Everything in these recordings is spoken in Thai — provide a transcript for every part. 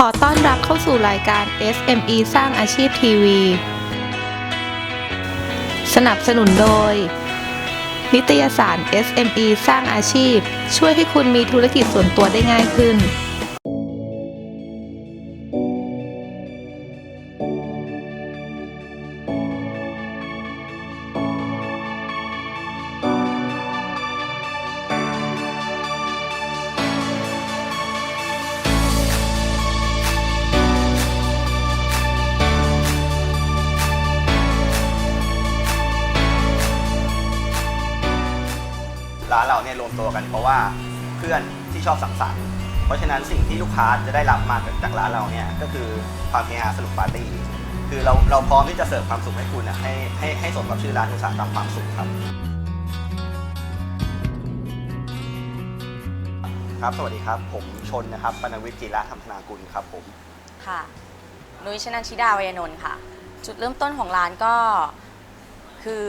ขอต้อนรับเข้าสู่รายการ SME สร้างอาชีพทีวี สนับสนุนโดย นิตยสาร SME สร้างอาชีพ ช่วยให้คุณมีธุรกิจส่วนตัวได้ง่ายขึ้น ร้านเราเนี่ยรวมตัวกัน เพราะว่าเพื่อนที่ชอบสังสรรค์เพราะฉะนั้นสิ่งที่ลูกค้าจะได้รับมาจากร้านเราเนี่ยก็คือความเฮฮาสนุกปาร์ตี้คือเราเราพร้อมที่จะเสิร์ฟความสุขให้คุณนะให้ให้ให้สมกับชื่อร้านอุตสาหกรรมความสุขครับ ครับ สวัสดีครับ ผมชนนะครับปนวิทย์จีระธรรมธนากุลครับผมค่ะ นุ้ยชนันชิดาวยนนท์ค่ะ จุดเริ่มต้นของร้านก็คือ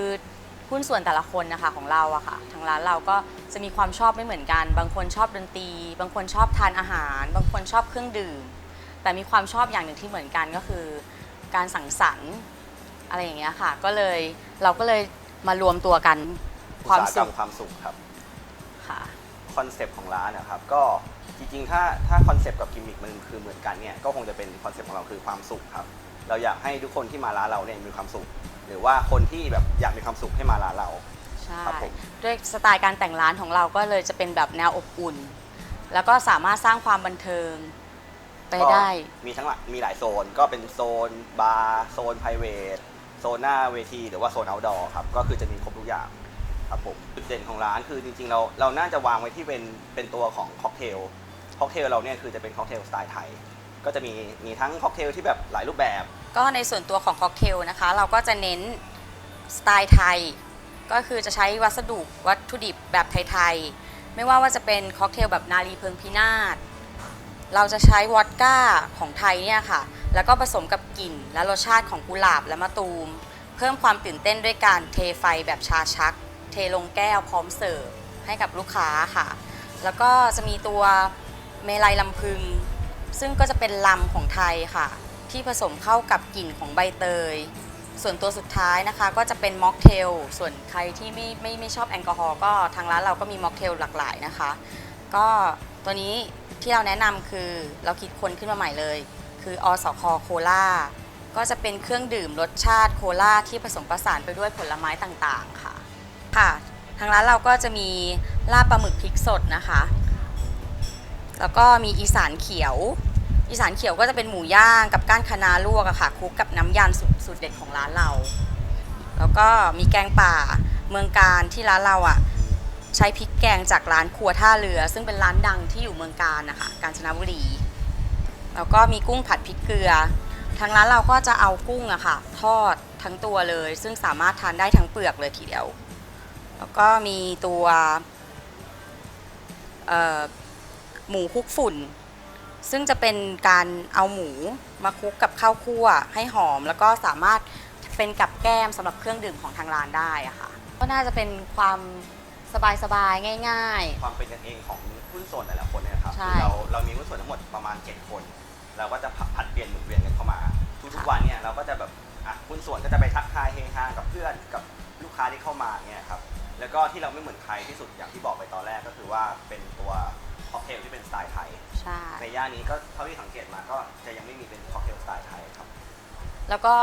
หุ้นส่วนแต่ละคนนะคะของเราอะค่ะทางร้านเราก็จะมีความชอบไม่เหมือนกัน บางคนชอบดนตรี บางคนชอบทานอาหาร บางคนชอบเครื่องดื่ม แต่มีความชอบอย่างหนึ่งที่เหมือนกันก็คือ การสังสรรค์อะไรอย่างเงี้ยค่ะ ก็เลยเราก็เลยมารวมตัวกันอุความตสาหกรสุรขมความสุขครับ ค่ะ คอนเซปต์ของร้านนะครับก็จริงๆ ถ้าถ้าคอนเซปต์กับกิมมิคมันคือเหมือนกันเนี่ยก็คงจะเป็นคอนเซปต์ของเราคือความสุขครับ เราอยากให้ทุกคนที่มาร้านเราเนี่ยมีความสุข หรือว่าคนที่แบบอยากมีความสุขให้มาร้านเรา ใช่ครับผม ด้วยสไตล์การแต่งร้านของเราก็เลยจะเป็นแบบแนวอบอุ่น แล้วก็สามารถสร้างความบันเทิงไปได้ก็มีทั้งหลายมีหลายโซนก็เป็นโซนบาร์โซนไพรเวทโซนหน้าเวที หรือว่าโซนเอาท์ดอร์ครับ ก็คือจะมีครบทุกอย่างครับผมจุดเด่นของร้านคือจริงๆ เราเราน่าจะวางไว้ที่เป็นเป็นตัวของค็อกเทลค็อกเทลเราเนี่ยคือจะเป็นค็อกเทลสไตล์ไทย ก็จะมีมีทั้งค็อกเทลที่แบบหลายรูปแบบ ก็ในส่วนตัวของค็อกเทลนะคะ เราก็จะเน้นสไตล์ไทย ก็คือจะใช้วัสดุวัตถุดิบแบบไทยๆ ไม่ว่าว่าจะเป็นค็อกเทลแบบนาลีเพิงพินาศเราจะใช้วอดก้าของไทยเนี่ยค่ะ แล้วก็ผสมกับกลิ่นและรสชาติของกุหลาบและมะตูม เพิ่มความตื่นเต้นด้วยการเทไฟแบบชาชัก เทลงแก้วพร้อมเสิร์ฟให้กับลูกค้าค่ะ แล้วก็จะมีตัวเมลัยลำพึง ซึ่งก็จะเป็นลำของไทยค่ะ ที่ผสมเข้ากับกลิ่นของใบเตย ส่วนตัวสุดท้ายนะคะ ก็จะเป็นม็อกเทล ส่วนใครที่ไม่ไม่ไม่ชอบแอลกอฮอล์ก็ทางร้านเราก็มีม็อกเทลหลากหลายนะคะ ก็ตัวนี้ที่เราแนะนำคือเราคิดค้นขึ้นมาใหม่เลย คืออสคโคลาก็จะเป็นเครื่องดื่มรสชาติโคลาที่ผสมผสานไปด้วยผลไม้ต่างๆค่ะ ค่ะ ทางร้านเราก็จะมีลาบปลาหมึกพริกสดนะคะ แล้วก็มีอีสานเขียว อีสานเขียวก็จะเป็นหมูย่างกับก้านคะน้าลวกอะค่ะคลุกกับน้ำยำสุดสุดเด็ดของร้านเรา แล้วก็มีแกงป่าเมืองการที่ร้านเราอะใช้พริกแกงจากร้านครัวท่าเรือ ซึ่งเป็นร้านดังที่อยู่เมืองการนะคะกาญจนบุรี แล้วก็มีกุ้งผัดพริกเกลือ ทางร้านเราก็จะเอากุ้งอะค่ะ ทอดทั้งตัวเลย ซึ่งสามารถทานได้ทั้งเปลือกเลยทีเดียว แล้วก็มีตัวเอ่อ หมูคลุกฝุ่น ซึ่งจะเป็นการเอาหมูมาคลุกกับข้าวคั่วให้หอม แล้วก็สามารถเป็นกับแก้มสำหรับเครื่องดื่มของทางร้านได้อะค่ะ ก็น่าจะเป็นความสบายๆ ง่าย ความเป็นกันเองของหุ้นส่วนแต่ละคนเนี่ยนะครับใช่ คือเราเรามีหุ้นส่วนทั้งหมดประมาณ 7 คน เราก็จะผัดเปลี่ยนหมุนเวียนกันเข้ามา ทุกๆวันเนี่ยเราก็จะแบบอะหุ้นส่วนก็จะไปทักทายเฮฮากับเพื่อนกับลูกค้าที่เข้ามาเนี่ยครับแล้วก็ที่เราไม่เหมือนใครที่สุดอย่างที่บอกไปตอนแรกก็คือว่าเป็นตัว ค็อกเทลที่เป็นสไตล์ไทยๆใช่ ในย่านนี้ก็เท่าที่สังเกตมาก็จะยังไม่มีเป็นค็อกเทลสไตล์ไทยครับ แล้วก็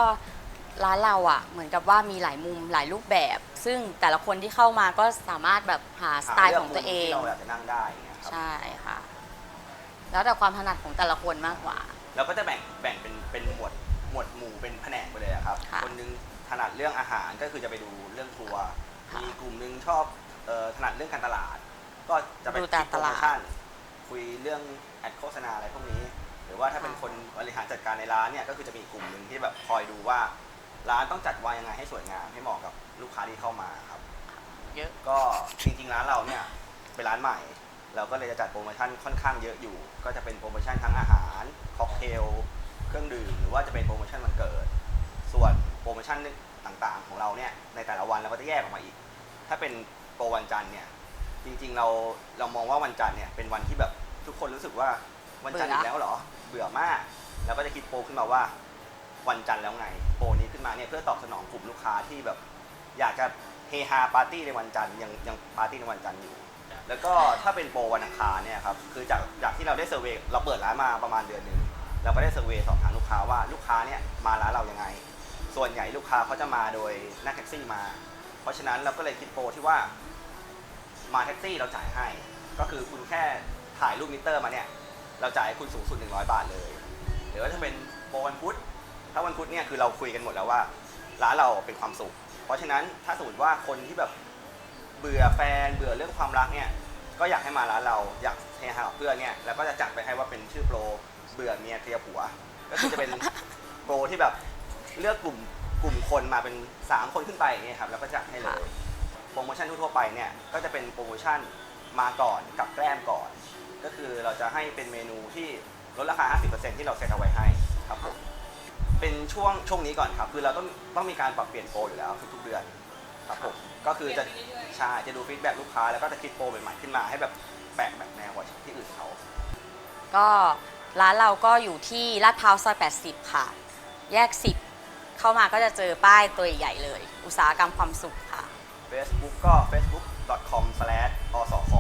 ร้านเราอะ เหมือนกับว่ามีหลายมุมหลายรูปแบบ ซึ่งแต่ละคนที่เข้ามาก็สามารถแบบหาสไตล์ของตัวเองที่เราอยากจะนั่งได้อย่างเงี้ยครับ ใช่ค่ะ แล้วแต่ความถนัดของแต่ละคนมากกว่า เราก็จะแบ่งแบ่งเป็นเป็นหมวดหมวดหมู่เป็นแผนกไปเลยอะครับค่ะคนหนึงถนัดเรื่องอาหารก็คือจะไปดูเรื่องทัวร์ค่ะ มีกลุ่มหนึงชอบเอ่อถนัดเรื่องการตลาด ก็จะไปดูการคิดโปรโมตลาดชั่นคุยเรื่องแอดโฆษณาอะไรพวกนี้ หรือว่าถ้าค่ะเป็นคนบริหารจัดการในร้านเนี่ยก็คือจะมีอีกกลุ่มหนึ่งที่แบบคอยดูว่า ร้านต้องจัดวางยังไงให้สวยงามให้เหมาะกับลูกค้าที่เข้ามาครับ เยอะ ก็จริงๆร้านเราเนี่ยเป็นร้านใหม่ เราก็เลยจะจัดโปรโมชั่นค่อนข้างเยอะอยู่ ก็จะเป็นโปรโมชั่นทั้งอาหารค็อกเทลเครื่องดื่มหรือว่าจะเป็นโปรโมชั่นวันเกิด ส่วนโปรโมชั่นต่างๆ ของเราเนี่ยในแต่ละวันเราก็จะแยกออกมาอีก ถ้าเป็นโปรวันจันทร์เนี่ย จริงๆเราเรามองว่าวันจันทร์เนี่ยเป็นวันที่แบบทุกคนรู้สึกว่าวันจันทร์อีกแล้วเหรอ เบื่อมากแล้วก็จะคิดโปรขึ้นมาว่าวันจันทร์แล้วไง โปรนี้ขึ้นมาเนี่ยเพื่อตอบสนองกลุ่มลูกค้าที่แบบ อยากจะเฮฮาปาร์ตี้ในวันจันทร์ยังยังปาร์ตี้ในวันจันทร์อยู่ แล้วก็ถ้าเป็นโปรวันอังคารเนี่ยครับคือจากจากที่เราได้เซอร์เวยเราเปิดร้านมาประมาณเดือนหนึ่งเราก็ได้เซอร์เวยสอบถามลูกค้าว่าลูกค้าเนี่ยมาร้านเรายังไง ส่วนใหญ่ลูกค้าเขาจะมาโดยนั่งแท็กซี่มา เพราะฉะนั้นเราก็เลยคิดโปรที่ว่า มาแท็กซี่เราจ่ายให้ ก็คือคุณแค่ถ่ายรูปมิเตอร์มาเนี่ย เราจ่ายคุณสูงสุด 100 บาทเลย หรือว่าถ้าเป็นโปรวันพุธถ้าวันพุธเนี่ยคือเราคุยกันหมดแล้วว่า ร้านเราเป็นความสุข เพราะฉะนั้นถ้าสมมติว่าคนที่แบบเบื่อแฟนเบื่อเรื่องความรักเนี่ยก็อยากให้มาร้านเราอยากเฮฮากับเพื่อนเนี่ยแล้วก็จะจัดไปให้ว่าเป็นชื่อโปรเบื่อเมียเคลียผัว ก็คือจะเป็นโปรที่แบบเลือกกลุ่มกลุ่มคนมาเป็น 3 คนขึ้นไปเงี้ยครับแล้วก็จัดให้เลย โปรโมชั่นทั่วๆไปเนี่ยก็จะเป็นโปรโมชั่นมาก่อนกับแกล้มก่อน ก็คือเราจะให้เป็นเมนูที่ลดราคา 50%ที่เราเซตเอาไว้ให้ครับผมเป็นช่วงช่วงนี้ก่อนครับ คือเราต้องต้องมีการปรับเปลี่ยนโปรอยู่แล้วทุกๆเดือนครับผมก็คือจะใช่จะดูฟีดแบ็กลูกค้าแล้วก็จะคิดโปรใหม่ๆขึ้นมาให้แบบแปลกแบบแนวกว่าที่อื่นเขาก็ร้านเราก็อยู่ที่ลาดพร้าวซอย80 ค่ะ แยก 10 เข้ามาก็จะเจอป้ายตัวใหญ่เลย อุตสาหกรรมความสุขค่ะ Facebook ก็ facebook.com slash อสค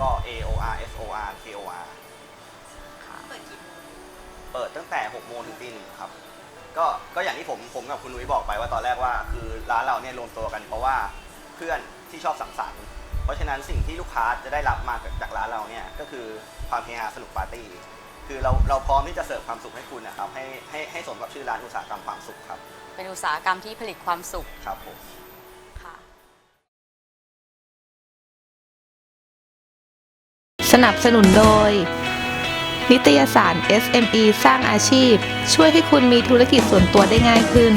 ก็ a o r s o r k o r ค่ะเปิดตั้งแต่6โมงถึงตีหนึ่งครับ ก็ก็อย่างที่ผมผมกับคุณนุ้ยบอกไปว่าตอนแรกว่าคือร้านเราเนี่ยรวมตัวกันเพราะว่าเพื่อนที่ชอบสังสรรค์เพราะฉะนั้นสิ่งที่ลูกค้าจะได้รับมาจากร้านเราเนี่ยก็คือความเฮฮาสนุกปาร์ตี้คือเราเราพร้อมที่จะเสิร์ฟความสุขให้คุณนะครับให้ให้ให้สมกับชื่อร้านอุตสาหกรรมความสุขครับเป็นอุตสาหกรรมที่ผลิตความสุขครับผม สนับสนุนโดย นิตยสาร SME สร้างอาชีพ ช่วยให้คุณมีธุรกิจส่วนตัวได้ง่ายขึ้น